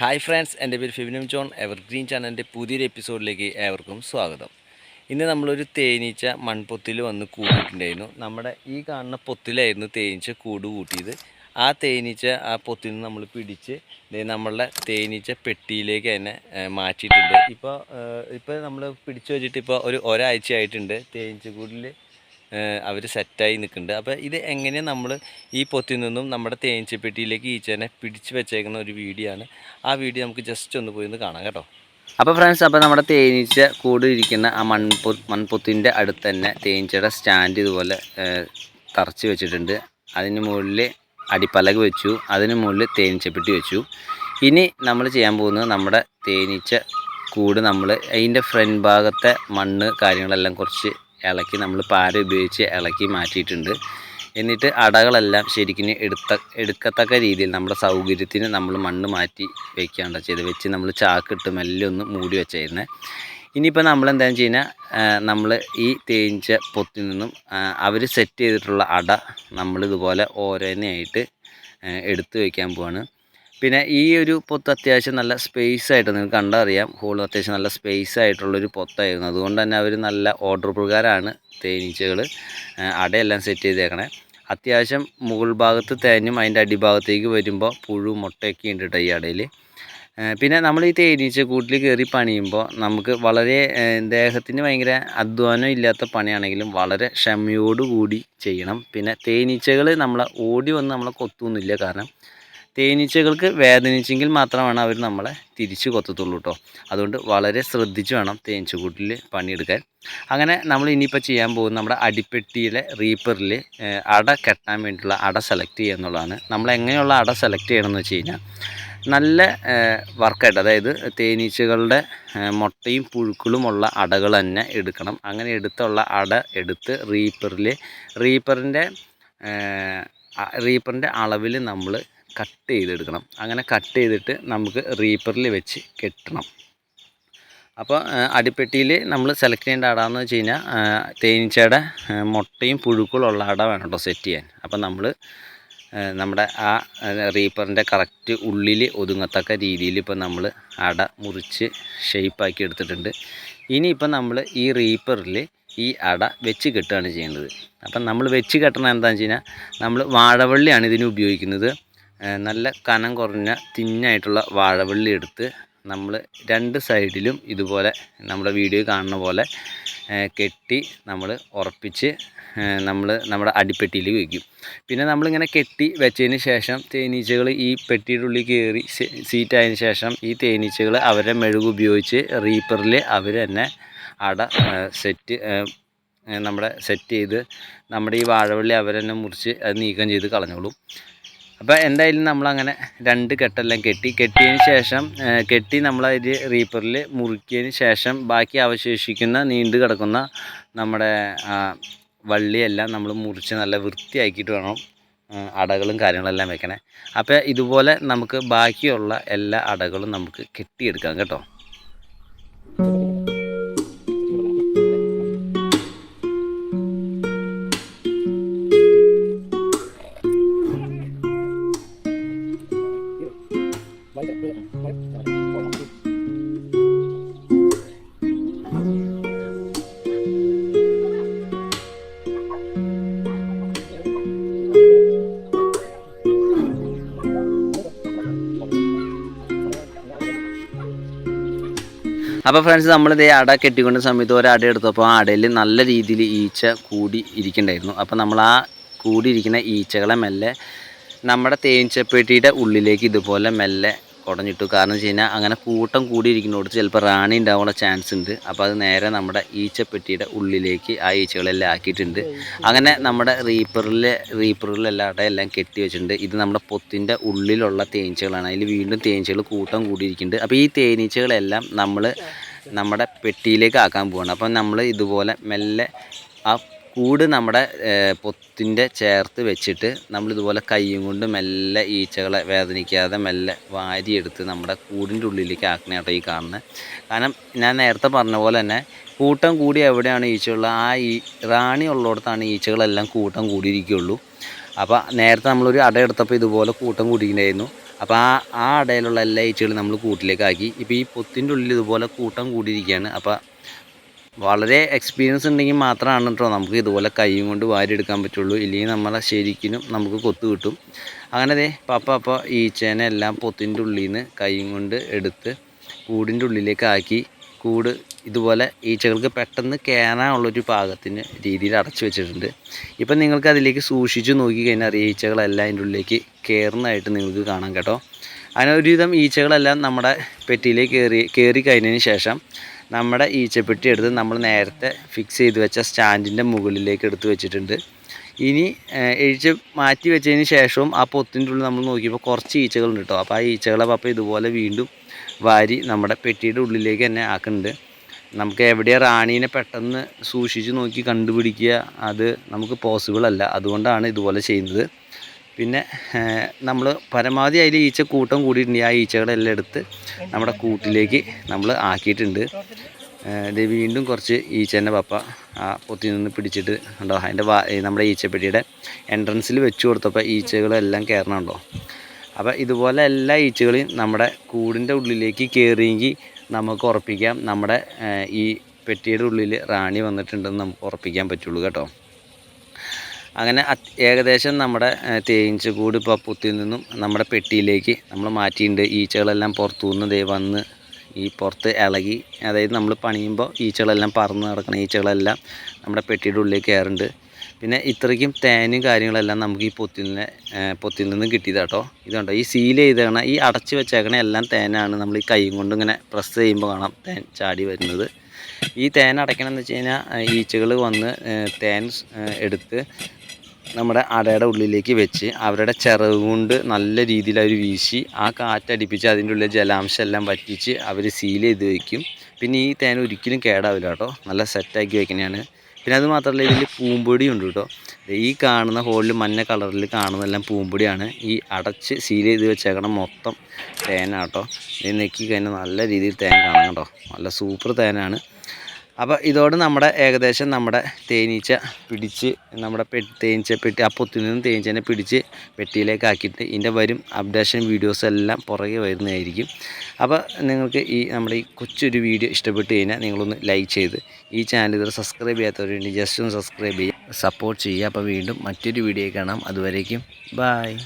Hi friends എന്റെ പേര് ഫിബിനും John evergreen ചാനലിന്റെ പുതിയൊരു എപ്പിസോഡിലേക്ക് ഏവർക്കും സ്വാഗതം. ഇന്ന് നമ്മളൊരു തേനീച്ച മൺപൊത്തിൽ വന്ന് കൂടിയിട്ടുണ്ടായിരുന്നു നമ്മുടെ ഈ കാണുന്ന പൊത്തിലായിരുന്നു തേനീച്ച കൂട് കൂട്ടിയത്. ആ തേനീച്ച ആ പൊത്തിൽ നിന്ന് നമ്മൾ പിടിച്ച് നമ്മളുടെ തേനീച്ച പെട്ടിയിലേക്ക് തന്നെ മാറ്റിയിട്ടുണ്ട്. ഇപ്പോൾ ഇപ്പോൾ നമ്മൾ പിടിച്ചു വെച്ചിട്ട് ഇപ്പോൾ ഒരു ഒരാഴ്ച ആയിട്ടുണ്ട് തേനീച്ച കൂടിൽ അവർ സെറ്റായി നിൽക്കുന്നുണ്ട്. അപ്പോൾ ഇത് എങ്ങനെ നമ്മൾ ഈ പൊത്തിൽ നിന്നും നമ്മുടെ തേനീച്ചപ്പെട്ടിയിലേക്ക് ഈച്ചേനെ പിടിച്ച് വെച്ചേക്കുന്ന ഒരു വീഡിയോ ആണ്. ആ വീഡിയോ നമുക്ക് ജസ്റ്റ് ഒന്ന് പോയി ഒന്ന് കാണാം കേട്ടോ. അപ്പോൾ ഫ്രണ്ട്സ് അപ്പോൾ നമ്മുടെ തേനീച്ച കൂട് ഇരിക്കുന്ന ആ മൺപൊ മൺപൊത്തിന്റെ അടുത്ത് തന്നെ തേനീച്ചയുടെ സ്റ്റാൻഡ് ഇതുപോലെ തറച്ച് വെച്ചിട്ടുണ്ട്. അതിന് മുകളിൽ അടിപ്പലക വെച്ചു. അതിന് മുകളിൽ തേനീച്ചപ്പെട്ടി വെച്ചു. ഇനി നമ്മൾ ചെയ്യാൻ പോകുന്നത് നമ്മുടെ തേനീച്ച കൂട് നമ്മൾ അതിന്റെ ഫ്രണ്ട് ഭാഗത്തെ മണ്ണ് കാര്യങ്ങളെല്ലാം കുറച്ച് ഇളക്കി നമ്മൾ പാര ഉപയോഗിച്ച് ഇളക്കി മാറ്റിയിട്ടുണ്ട്. എന്നിട്ട് അടകളെല്ലാം ശരിക്കും എടുത്ത എടുക്കത്തക്ക രീതിയിൽ നമ്മുടെ സൗകര്യത്തിന് നമ്മൾ മണ്ണ് മാറ്റി വെക്കുകയാണ് ചെയ്ത്. വെച്ച് നമ്മൾ ചാക്കിട്ട് മെല്ലെ ഒന്ന് മൂടി വെച്ചായിരുന്നു ഇനിയിപ്പോൾ നമ്മൾ എന്താണെന്ന് വെച്ച് കഴിഞ്ഞാൽ നമ്മൾ ഈ തേനീച്ച പൊത്തിൽ നിന്നും അവർ സെറ്റ് ചെയ്തിട്ടുള്ള അട നമ്മളിതുപോലെ ഓരോന്നായിട്ട് എടുത്ത് വയ്ക്കാൻ പോവാണ്. പിന്നെ ഈ ഒരു പൊത്ത് അത്യാവശ്യം നല്ല സ്പേസ് ആയിട്ട് നിങ്ങൾക്ക് കണ്ടറിയാം. ഹോൾ അത്യാവശ്യം നല്ല സ്പേസ് ആയിട്ടുള്ളൊരു പൊത്തായിരുന്നു. അതുകൊണ്ട് തന്നെ അവർ നല്ല ഓർഡർ പ്രകാരമാണ് തേനീച്ചകൾ അടയെല്ലാം സെറ്റ് ചെയ്തേക്കണേ. അത്യാവശ്യം മുകൾ ഭാഗത്ത് തേനും അതിന്റെ അടിഭാഗത്തേക്ക് വരുമ്പോൾ പുഴു മുട്ടയൊക്കെ ഉണ്ട് ഈ അടയിൽ പിന്നെ നമ്മൾ ഈ തേനീച്ച കൂട്ടിൽ കയറി പണിയുമ്പോൾ നമുക്ക് വളരെ ദേഹത്തിന് ഭയങ്കര അധ്വാനം ഇല്ലാത്ത പണിയാണെങ്കിലും വളരെ ക്ഷമയോടുകൂടി ചെയ്യണം. പിന്നെ തേനീച്ചകൾ നമ്മളെ ഓടി വന്ന് നമ്മളെ കൊത്തൊന്നുമില്ല കാരണം തേനീച്ചകൾക്ക് വേദനിച്ചെങ്കിൽ മാത്രമാണ് അവർ നമ്മളെ തിരിച്ച് കൊത്തത്തുള്ളൂ കേട്ടോ അതുകൊണ്ട് വളരെ ശ്രദ്ധിച്ച് വേണം തേനീച്ചക്കൂട്ടിൽ പണിയെടുക്കാൻ. അങ്ങനെ നമ്മൾ ഇനിയിപ്പോൾ ചെയ്യാൻ പോകുന്ന നമ്മുടെ അടിപ്പെട്ടിയിലെ റീപ്പറിൽ അട കെട്ടാൻ വേണ്ടിയിട്ടുള്ള അട സെലക്ട് ചെയ്യുക എന്നുള്ളതാണ്. നമ്മൾ എങ്ങനെയുള്ള അട സെലക്ട് ചെയ്യണമെന്ന് വെച്ച് കഴിഞ്ഞാൽ നല്ല വർക്കായിട്ട് അതായത് തേനീച്ചകളുടെ മുട്ടയും പുഴുക്കളുമുള്ള അടകൾ തന്നെ എടുക്കണം. അങ്ങനെ എടുത്തുള്ള അട എടുത്ത് റീപ്പറിൽ റീപ്പറിന്റെ റീപ്പറിന്റെ അളവിൽ നമ്മൾ കട്ട് ചെയ്തെടുക്കണം അങ്ങനെ കട്ട് ചെയ്തിട്ട് നമുക്ക് റീപ്പറിൽ വെച്ച് കെട്ടണം. അപ്പോൾ അടിപ്പെട്ടിയിൽ നമ്മൾ സെലക്ട് ചെയ്യേണ്ട അടാന്ന് വെച്ച് കഴിഞ്ഞാൽ തേനീച്ചയുടെ മുട്ടയും പുഴുക്കളുള്ള അട വേണം കേട്ടോ സെറ്റ് ചെയ്യാൻ. അപ്പോൾ നമ്മൾ നമ്മുടെ ആ റീപ്പറിന്റെ കറക്റ്റ് ഉള്ളിൽ ഒതുങ്ങത്തക്ക രീതിയിൽ ഇപ്പോൾ നമ്മൾ അട മുറിച്ച് ഷേപ്പാക്കി എടുത്തിട്ടുണ്ട്. ഇനിയിപ്പോൾ നമ്മൾ ഈ റീപ്പറിൽ ഈ അട വെച്ച് കെട്ടുകയാണ് ചെയ്യേണ്ടത്. അപ്പം നമ്മൾ വെച്ച് കെട്ടണം എന്താണെന്ന് വെച്ച് കഴിഞ്ഞാൽ നമ്മൾ വാഴവള്ളിയാണ് ഇതിന് ഉപയോഗിക്കുന്നത്. നല്ല കനം കുറഞ്ഞ തിന്നായിട്ടുള്ള വാഴവള്ളി എടുത്ത് നമ്മൾ രണ്ട് സൈഡിലും ഇതുപോലെ നമ്മുടെ വീഡിയോ കാണുന്ന പോലെ കെട്ടി നമ്മൾ ഉറപ്പിച്ച് നമ്മൾ നമ്മുടെ അടിപ്പെട്ടിയിൽ വയ്ക്കും പിന്നെ നമ്മളിങ്ങനെ കെട്ടി വെച്ചതിന് ശേഷം തേനീച്ചകൾ ഈ പെട്ടിയുടെ ഉള്ളിൽ കയറി സീറ്റായതിന് ശേഷം ഈ തേനീച്ചകൾ അവരെ മെഴുക് ഉപയോഗിച്ച് റീപ്പറിൽ അവർ തന്നെ അട സെറ്റ് നമ്മുടെ സെറ്റ് ചെയ്ത് നമ്മുടെ ഈ വാഴവള്ളി അവർ തന്നെ മുറിച്ച് അത് നീക്കം ചെയ്ത് കളഞ്ഞോളും. അപ്പോൾ എന്തായാലും നമ്മളങ്ങനെ രണ്ട് കെട്ടെല്ലാം കെട്ടി. കെട്ടിയതിന് ശേഷം കെട്ടി നമ്മൾ നമ്മളതിൽ റീപ്പറിൽ മുറുക്കിയതിന് ശേഷം ബാക്കി അവശേഷിക്കുന്ന നീണ്ടു കിടക്കുന്ന നമ്മുടെ വള്ളിയെല്ലാം നമ്മൾ മുറിച്ച് നല്ല വൃത്തിയാക്കിയിട്ട് വേണം അടകളും കാര്യങ്ങളെല്ലാം വെക്കണേ. അപ്പോൾ ഇതുപോലെ നമുക്ക് ബാക്കിയുള്ള എല്ലാ അടകളും നമുക്ക് കെട്ടിയെടുക്കാം കേട്ടോ. അപ്പോൾ ഫ്രണ്ട്സ് നമ്മൾ നമ്മളിത് അട കെട്ടിക്കൊണ്ട സമയത്ത് ഒരു അട എടുത്തപ്പോൾ ആ അടയിൽ നല്ല രീതിയിൽ ഈച്ച കൂടി ഇരിക്കണ്ടായിരുന്നു. അപ്പോൾ നമ്മൾ ആ കൂടിയിരിക്കുന്ന ഈച്ചകളെ മെല്ലെ നമ്മുടെ തേനീച്ചപ്പെട്ടിയുടെ ഉള്ളിലേക്ക് ഇതുപോലെ മെല്ലെ കുടഞ്ഞിട്ടു കാരണം വെച്ച് കഴിഞ്ഞാൽ അങ്ങനെ കൂട്ടം കൂടിയിരിക്കുന്നിടത്ത് ചിലപ്പോൾ റാണി ഉണ്ടാവാനുള്ള ചാൻസ് ഉണ്ട്. അപ്പോൾ അത് നേരെ നമ്മുടെ ഈച്ചപ്പെട്ടിയുടെ ഉള്ളിലേക്ക് ആ ഈച്ചകളെല്ലാം ആക്കിയിട്ടുണ്ട്. അങ്ങനെ നമ്മുടെ റീപ്പറിലെ റീപ്പറിലെല്ലാം എല്ലാം കെട്ടി വെച്ചിട്ടുണ്ട്. ഇത് നമ്മുടെ പൊത്തിന്റെ ഉള്ളിലുള്ള തേനീച്ചകളാണ്. അതിൽ വീണ്ടും തേനീച്ചകൾ കൂട്ടം കൂടിയിരിക്കുന്നുണ്ട്. അപ്പോൾ ഈ തേനീച്ചകളെല്ലാം നമ്മൾ നമ്മുടെ പെട്ടിയിലേക്ക് ആക്കാൻ പോവാണ്. അപ്പം നമ്മൾ ഇതുപോലെ മെല്ലെ ആ കൂട് നമ്മുടെ പൊത്തിന്റെ ചേർത്ത് വെച്ചിട്ട് നമ്മളിതുപോലെ കൈയും കൊണ്ട് മെല്ലെ ഈച്ചകളെ വേദനിക്കാതെ മെല്ലെ വാരിയെടുത്ത് നമ്മുടെ കൂടിന്റെ ഉള്ളിലേക്ക് ആക്കണേട്ടോ ഈ കാണുന്നത് കാരണം ഞാൻ നേരത്തെ പറഞ്ഞ പോലെ തന്നെ കൂട്ടം കൂടി എവിടെയാണ് ഈച്ചയുള്ളത് ആ ഈ റാണി ഉള്ളിടത്താണ് ഈച്ചകളെല്ലാം കൂട്ടം കൂടിയിരിക്കുകയുള്ളൂ അപ്പോൾ നേരത്തെ നമ്മളൊരു അട എടുത്തപ്പോൾ ഇതുപോലെ കൂട്ടം കൂടിയിട്ടുണ്ടായിരുന്നു. അപ്പോൾ ആ ആ അടയിലുള്ള എല്ലാ ഈച്ചകളും നമ്മൾ കൂട്ടിലേക്കാക്കി. ഇപ്പോൾ ഈ പൊത്തിന്റെ ഉള്ളിൽ ഇതുപോലെ കൂട്ടം കൂടിയിരിക്കുകയാണ്. അപ്പോൾ വളരെ എക്സ്പീരിയൻസ് ഉണ്ടെങ്കിൽ മാത്രമാണ് കേട്ടോ നമുക്ക് ഇതുപോലെ കൈയും കൊണ്ട് വാരിയെടുക്കാൻ പറ്റുള്ളൂ. ഇല്ലെങ്കിൽ നമ്മളെ ശരിക്കും നമുക്ക് കൊത്ത് കിട്ടും. അങ്ങനെ ദേ പപ്പ അപ്പോൾ ഈച്ചേനെ എല്ലാം പൊത്തിന്റെ ഉള്ളിൽ നിന്ന് കൈയും കൊണ്ട് എടുത്ത് കൂടിന്റെ ഉള്ളിലേക്ക് ആക്കി കൂട് ഇതുപോലെ ഈച്ചകൾക്ക് പെട്ടെന്ന് കയറാനുള്ളൊരു പാകത്തിന് രീതിയിൽ അടച്ചു വെച്ചിട്ടുണ്ട്. ഇപ്പം നിങ്ങൾക്ക് അതിലേക്ക് സൂക്ഷിച്ച് നോക്കി കഴിഞ്ഞാൽ അറിയാം ഈച്ചകളെല്ലാം അതിന്റെ ഉള്ളിലേക്ക് കയറുന്നതായിട്ട് നിങ്ങൾക്ക് കാണാം കേട്ടോ. അങ്ങനെ ഒരുവിധം ഈച്ചകളെല്ലാം നമ്മുടെ പെട്ടിയിലേക്ക് കയറി കയറി കഴിഞ്ഞതിന് ശേഷം നമ്മുടെ ഈച്ചപ്പെട്ടി എടുത്ത് നമ്മൾ നേരത്തെ ഫിക്സ് ചെയ്ത് വെച്ച സ്റ്റാൻഡിന്റെ മുകളിലേക്ക് എടുത്ത് വെച്ചിട്ടുണ്ട്. ഇനി എഴുച്ച് മാറ്റി വെച്ചതിന് ശേഷവും ആ പൊത്തിന്റെ ഉള്ളിൽ നമ്മൾ നോക്കിയപ്പോൾ കുറച്ച് ഈച്ചകളുണ്ട് കേട്ടോ. അപ്പോൾ ആ ഈച്ചകളെ പപ്പ ഇതുപോലെ വീണ്ടും വാരി നമ്മുടെ പെട്ടിയുടെ ഉള്ളിലേക്ക് തന്നെ ആക്കുന്നുണ്ട്. നമുക്ക് എവിടെയാണ് റാണീനെ പെട്ടെന്ന് സൂക്ഷിച്ച് നോക്കി കണ്ടുപിടിക്കുക അത് നമുക്ക് പോസിബിൾ അല്ല. അതുകൊണ്ടാണ് ഇതുപോലെ ചെയ്യുന്നത്. പിന്നെ നമ്മൾ പരമാവധി അതിൽ ഈച്ച കൂട്ടം കൂടിയിട്ടുണ്ട്. ആ ഈച്ചകളെല്ലാം എടുത്ത് നമ്മുടെ കൂട്ടിലേക്ക് നമ്മൾ ആക്കിയിട്ടുണ്ട്. ഇത് വീണ്ടും കുറച്ച് ഈച്ചേന്റെ പപ്പ ആ പൊത്തി നിന്ന് പിടിച്ചിട്ട് ഉണ്ടോ അതിന്റെ വാ നമ്മുടെ ഈച്ചപ്പെട്ടിയുടെ എൻട്രൻസിൽ വെച്ച് കൊടുത്തപ്പോൾ ഈച്ചകളെല്ലാം കയറണുണ്ടോ? അപ്പോൾ ഇതുപോലെ എല്ലാ ഈച്ചകളെയും നമ്മുടെ കൂടിന്റെ ഉള്ളിലേക്ക് കയറിയെങ്കിൽ നമുക്ക് ഉറപ്പിക്കാം. നമ്മുടെ ഈ പെട്ടിയുടെ ഉള്ളിൽ റാണി വന്നിട്ടുണ്ടെന്ന് നമുക്ക് ഉറപ്പിക്കാൻ പറ്റുള്ളൂ കേട്ടോ. അങ്ങനെ ഏകദേശം നമ്മുടെ തേയിഞ്ച് കൂട് ഇപ്പോൾ പുത്തിൽ നിന്നും നമ്മുടെ പെട്ടിയിലേക്ക് നമ്മൾ മാറ്റിയിട്ടുണ്ട് ഈച്ചകളെല്ലാം പുറത്തു നിന്ന് ദേ വന്ന് ഈ പുറത്ത് ഇളകി അതായത് നമ്മൾ പണിയുമ്പോൾ ഈച്ചകളെല്ലാം പറന്ന് നടക്കുന്ന ഈച്ചകളെല്ലാം നമ്മുടെ പെട്ടിയുടെ ഉള്ളിൽ കയറുന്നുണ്ട് പിന്നെ ഇത്രയ്ക്കും തേനും കാര്യങ്ങളെല്ലാം നമുക്ക് ഈ പൊത്തിൽ പൊത്തിൽ നിന്ന് കിട്ടിയതാട്ടോ ഇതുണ്ടോ? ഈ സീൽ ചെയ്തേക്കണ ഈ അടച്ചു വെച്ചേക്കണ എല്ലാം തേനാണ് നമ്മൾ ഈ കൈ കൊണ്ട് ഇങ്ങനെ പ്രസ് ചെയ്യുമ്പോൾ കാണാം തേൻ ചാടി വരുന്നത്. ഈ തേൻ അടയ്ക്കണം എന്ന് വെച്ച് കഴിഞ്ഞാൽ ഈച്ചകൾ വന്ന് തേൻ എടുത്ത് നമ്മുടെ അടയുടെ ഉള്ളിലേക്ക് വെച്ച് അവരുടെ ചിറക് കൊണ്ട് നല്ല രീതിയിൽ അവർ വീശി ആ കാറ്റടിപ്പിച്ച് അതിന്റെ ഉള്ളിൽ ജലാംശം എല്ലാം വറ്റിച്ച് അവർ സീൽ ചെയ്ത് വയ്ക്കും പിന്നെ ഈ തേൻ ഒരിക്കലും കേടാവില്ല കേട്ടോ. നല്ല സെറ്റാക്കി വയ്ക്കുന്നതാണ് പിന്നെ അത് മാത്രമല്ല ഇതിൽ പൂമ്പൊടി ഉണ്ട് കേട്ടോ. ഈ കാണുന്ന ഹോളിൽ മഞ്ഞ കളറിൽ കാണുന്നതെല്ലാം പൂമ്പൊടിയാണ്. ഈ അടച്ച് സീൽ ചെയ്ത് വെച്ചേക്കണം മൊത്തം തേനാട്ടോ ഇത് നെക്കി കഴിഞ്ഞാൽ നല്ല രീതിയിൽ തേൻ കാണാം കേട്ടോ. നല്ല സൂപ്പർ തേനാണ്. അപ്പോൾ ഇതോടെ നമ്മുടെ ഏകദേശം നമ്മുടെ തേനീച്ച പിടിച്ച് നമ്മുടെ തേനീച്ച പെട്ടി ആ പൊത്തിൽ നിന്നും തേനീച്ചനെ പിടിച്ച് പെട്ടിയിലേക്ക് ആക്കിയിട്ട് ഇതിന്റെ വരും അപ്ഡേഷൻ വീഡിയോസ് എല്ലാം പുറകെ വരുന്നതായിരിക്കും. അപ്പോൾ നിങ്ങൾക്ക് ഈ നമ്മുടെ ഈ കൊച്ചൊരു വീഡിയോ ഇഷ്ടപ്പെട്ട് കഴിഞ്ഞാൽ നിങ്ങളൊന്ന് ലൈക്ക് ചെയ്ത് ഈ ചാനൽ ഇതുവരെ സബ്സ്ക്രൈബ് ചെയ്യാത്തവരുണ്ട് ജസ്റ്റ് ഒന്ന് സബ്സ്ക്രൈബ് ചെയ്യുക സപ്പോർട്ട് ചെയ്യുക. അപ്പോൾ വീണ്ടും മറ്റൊരു വീഡിയോ കാണാം. അതുവരേക്കും ബായ്